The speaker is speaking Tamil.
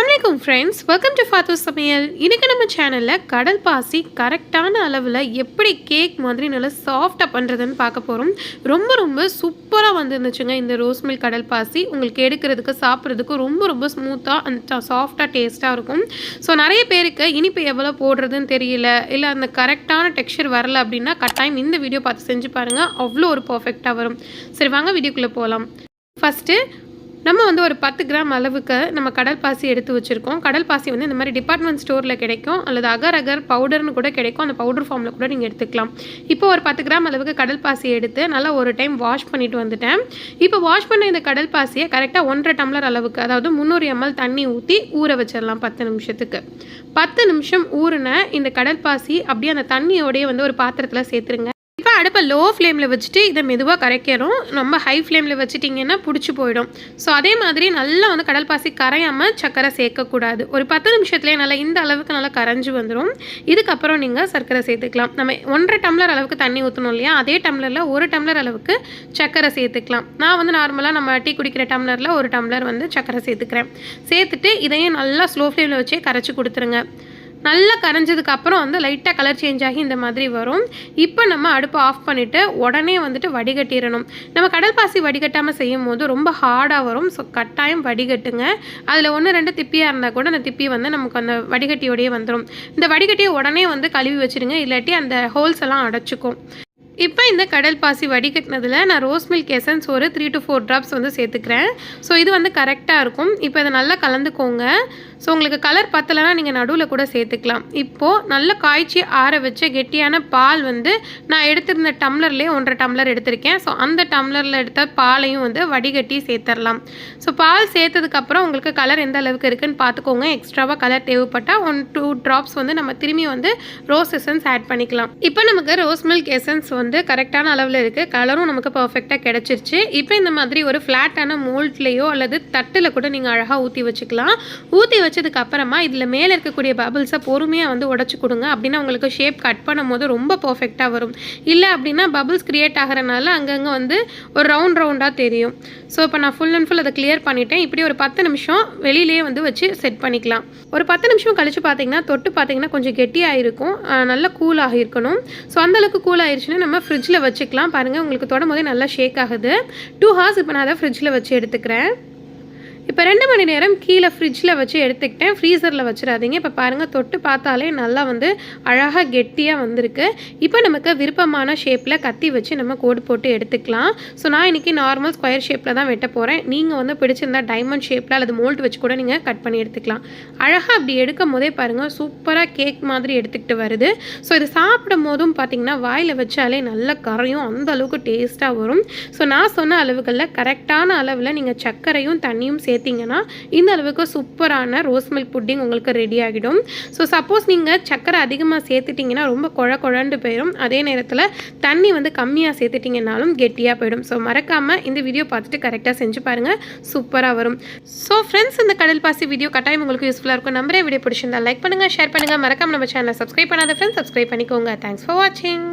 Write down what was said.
ஃப்ரெண்ட்ஸ் வெல்கம் டு ஃபாத்து சமையல் இன்றைக்கி நம்ம சேனலில் கடல் பாசி கரெக்டான அளவில் எப்படி கேக் மாதிரி நல்லா சாஃப்டாக பண்ணுறதுன்னு பார்க்க போகிறோம் ரொம்ப ரொம்ப சூப்பராக வந்துருந்துச்சுங்க இந்த ரோஸ் மில்க் கடல் பாசி. உங்களுக்கு எடுக்கிறதுக்கு சாப்பிட்றதுக்கு ரொம்ப ரொம்ப ஸ்மூத்தாக அந்த சாஃப்டாக டேஸ்ட்டாக இருக்கும். ஸோ நிறைய பேருக்கு இனிப்பு எவ்வளோ போடுறதுன்னு தெரியல இல்லை அந்த கரெக்டான டெக்ஸ்சர் வரல அப்படின்னா கட்டாயம் இந்த வீடியோ பார்த்து செஞ்சு பாருங்கள் அவ்வளோ ஒரு பர்ஃபெக்டாக வரும். சரி வாங்க வீடியோக்குள்ளே போகலாம் ஃபஸ்ட்டு நம்ம வந்து ஒரு பத்து கிராம் அளவுக்கு நம்ம கடல் பாசி எடுத்து வச்சுருக்கோம். கடல் பாசி வந்து இந்த மாதிரி டிபார்ட்மெண்ட் ஸ்டோரில் கிடைக்கும். அல்லது அகர் அகர் பவுடர்னு கூட கிடைக்கும். அந்த பவுடர் ஃபார்மில் கூட நீங்கள் எடுத்துக்கலாம். இப்போ ஒரு பத்து கிராம் அளவுக்கு கடல் பாசி எடுத்து நல்லா ஒரு டைம் வாஷ் பண்ணிட்டு வந்துட்டேன். இப்போ வாஷ் பண்ண இந்த கடல் பாசியை கரெக்டாக ஒன்றரை டம்ளர் அளவுக்கு அதாவது முந்நூறு எம்எல் தண்ணி ஊற்றி ஊற வச்சிடலாம் பத்து நிமிஷத்துக்கு. பத்து நிமிஷம் ஊறின இந்த கடல் பாசி அப்படியே அந்த தண்ணியோடையே வந்து ஒரு பாத்திரத்தில் சேர்த்துருங்க. இப்போ அடுப்பை லோ ஃப்ளேமில் வச்சுட்டு இதை மெதுவாக கரைக்கிறோம் ரொம்ப ஹை ஃப்ளேமில் வச்சுட்டிங்கன்னா பிடிச்சி போயிடும். ஸோ அதே மாதிரி நல்லா வந்து கடல் பாசி கரையாமல் சர்க்கரை சேர்க்கக்கூடாது. ஒரு பத்து நிமிஷத்துலேயே நல்லா இந்த அளவுக்கு நல்லா கரைஞ்சி வந்துடும் இதுக்கப்புறம் நீங்கள் சர்க்கரை சேர்த்துக்கலாம். நம்ம ஒன்றரை டம்ளர் அளவுக்கு தண்ணி ஊற்றணும் இல்லையா? அதே டம்ளரில் ஒரு டம்ளர் அளவுக்கு சர்க்கரை சேர்த்துக்கலாம். நான் வந்து நார்மலாக நம்ம டீ குடிக்கிற டம்ளரில் ஒரு டம்ளர் வந்து சர்க்கரை சேர்த்துக்கிறேன். சேர்த்துட்டு இதையும் நல்லா ஸ்லோ ஃப்ளேமில் வச்சே கரைச்சி கொடுத்துருங்க. நல்லா கரைஞ்சதுக்கு அப்புறம் வந்து லைட்டாக கலர் சேஞ்ச் ஆகி இந்த மாதிரி வரும். இப்போ நம்ம அடுப்பை ஆஃப் பண்ணிவிட்டு உடனே வந்துட்டு வடிகட்டிடணும். நம்ம கடல் பாசி வடிகட்டாமல் செய்யும் போது ரொம்ப ஹார்டாக வரும். ஸோ கட்டாயம் வடிகட்டுங்க. அதில் ஒன்று ரெண்டு திப்பியாக இருந்தால் கூட அந்த திப்பி வந்து நமக்கு அந்த வடிகட்டியோடையே வந்துடும் இந்த வடிகட்டியை உடனே வந்து கழுவி வச்சுருங்க இல்லாட்டி அந்த ஹோல்ஸ் எல்லாம் அடைச்சிக்கும். இப்போ இந்த கடல் பாசி வடிகட்டினதில் நான் ரோஸ் மில்க் எசன்ஸ் ஒரு த்ரீ டு ஃபோர் ட்ராப்ஸ் வந்து சேர்த்துக்கிறேன். ஸோ இது வந்து கரெக்டாக இருக்கும். இப்போ இதை நல்லா கலந்துக்கோங்க. ஸோ உங்களுக்கு கலர் பத்தலைன்னா நீங்கள் நடுவில் கூட சேர்த்துக்கலாம். இப்போது நல்லா காய்ச்சி ஆற வச்ச கெட்டியான பால் வந்து நான் எடுத்திருந்த டம்ளர்லேயே ஒன்றரை டம்ளர் எடுத்திருக்கேன். ஸோ அந்த டம்ளரில் எடுத்த பாலையும் வந்து வடிகட்டி சேர்த்துடலாம் ஸோ பால் சேர்த்ததுக்கப்புறம் உங்களுக்கு கலர் எந்த அளவுக்கு இருக்குதுன்னு பார்த்துக்கோங்க எக்ஸ்ட்ராவாக கலர் தேவைப்பட்டால் ஒன் டூ ட்ராப்ஸ் வந்து நம்ம திரும்பி வந்து ரோஸ் எசன்ஸ் ஆட் பண்ணிக்கலாம். இப்போ நமக்கு ரோஸ் மில்க் எசன்ஸ் வந்து கரெக்டான அளவில் இருக்குது கலரும் நமக்கு பர்ஃபெக்டாக கிடச்சிருச்சு. இப்போ இந்த மாதிரி ஒரு ஃப்ளாட்டான மோல்ட்லேயோ அல்லது தட்டில் கூட நீங்கள் அழகாக ஊற்றி வச்சுக்கலாம். ஊற்றி வச்சதுக்கு அப்புறமா இதில் மேலே இருக்கக்கூடிய பபிள்ஸை பொறுமையாக வந்து உடச்சி கொடுங்க. அப்படின்னா உங்களுக்கு ஷேப் கட் பண்ணும்போது ரொம்ப பர்ஃபெக்டாக வரும். இல்லை அப்படின்னா பபிள்ஸ் க்ரியேட் ஆகிறனால அங்கங்கே வந்து ஒரு ரவுண்ட் ரவுண்டாக தெரியும். ஸோ இப்போ நான் ஃபுல் அண்ட் ஃபுல் அதை கிளியர் பண்ணிட்டேன். இப்படி ஒரு பத்து நிமிஷம் வெளியிலேயே வந்து வச்சு செட் பண்ணிக்கலாம். ஒரு பத்து நிமிஷம் கழிச்சு பார்த்தீங்கன்னா தொட்டு பார்த்தீங்கன்னா கொஞ்சம் கெட்டியாக இருக்கும். நல்லா கூலாக இருக்கணும். ஸோ அந்தளவுக்கு கூல் ஆயிடுச்சுன்னா நம்ம ஃப்ரிட்ஜில் வச்சுக்கலாம். பாருங்கள் உங்களுக்கு தொடும் போதே நல்லா ஷேக் ஆகுது. டூ ஹார்ஸ் இப்போ நான் அதை ஃப்ரிட்ஜில் வச்சு எடுத்துக்கிறேன். இப்போ ரெண்டு மணி நேரம் கீழே ஃப்ரிட்ஜில் வச்சு எடுத்துக்கிட்டேன். ஃப்ரீசரில் வச்சிடாதீங்க. இப்போ பாருங்கள் தொட்டு பார்த்தாலே நல்லா வந்து அழகாக கெட்டியாக வந்திருக்கு. இப்போ நமக்கு விருப்பமான ஷேப்பில் கத்தி வச்சு நம்ம கோடு போட்டு எடுத்துக்கலாம். ஸோ நான் இன்றைக்கி நார்மல் ஸ்கொயர் ஷேப்பில் தான் வெட்ட போகிறேன் நீங்கள் வந்து பிடிச்சிருந்தா டைமண்ட் ஷேப்பில் அல்லது மோல்ட் வச்சு கூட நீங்கள் கட் பண்ணி எடுத்துக்கலாம். அழகாக அப்படி எடுக்கும் போதே பாருங்கள் சூப்பராக கேக் மாதிரி எடுத்துக்கிட்டு வருது. ஸோ இது சாப்பிடும் போதும் பார்த்தீங்கன்னா வாயில் வச்சாலே நல்லா கரையும் அந்த அளவுக்கு டேஸ்ட்டாக வரும். ஸோ நான் சொன்ன அளவுகளில் கரெக்டான அளவில் நீங்கள் சர்க்கரையும் தண்ணியும் சேர்த்து சேர்த்திங்கன்னா இந்த அளவுக்கு சூப்பரான ரோஸ் மில்க் புட்டிங் உங்களுக்கு ரெடி ஆகிடும். ஸோ சப்போஸ் நீங்கள் சர்க்கரை அதிகமாக சேர்த்துட்டிங்கன்னா ரொம்ப குழ குழண்டு போயிடும் அதே நேரத்தில் தண்ணி வந்து கம்மியாக சேர்த்துட்டிங்கனாலும் கெட்டியாக போயிடும். ஸோ மறக்காமல் இந்த வீடியோ பார்த்துட்டு கரெக்டாக செஞ்சு பாருங்கள் சூப்பராக வரும். ஸோ ஃப்ரெண்ட்ஸ் இந்த கடல் பாசி வீடியோ கட்டாயம் உங்களுக்கு யூஸ்ஃபுல்லாக இருக்கும். நம்பரே வீடியோ பிடிச்சிருந்தா லைக் பண்ணுங்கள் ஷேர் பண்ணுங்கள் மறக்காமல் நம்ம சேனலை சப்ஸ்கிரைப் பண்ணாத ஃப்ரெண்ட்ஸ் சப்ஸ்கிரைப் பண்ணிக்கோங்க. தேங்க்ஸ் ஃபார் வாட்சிங்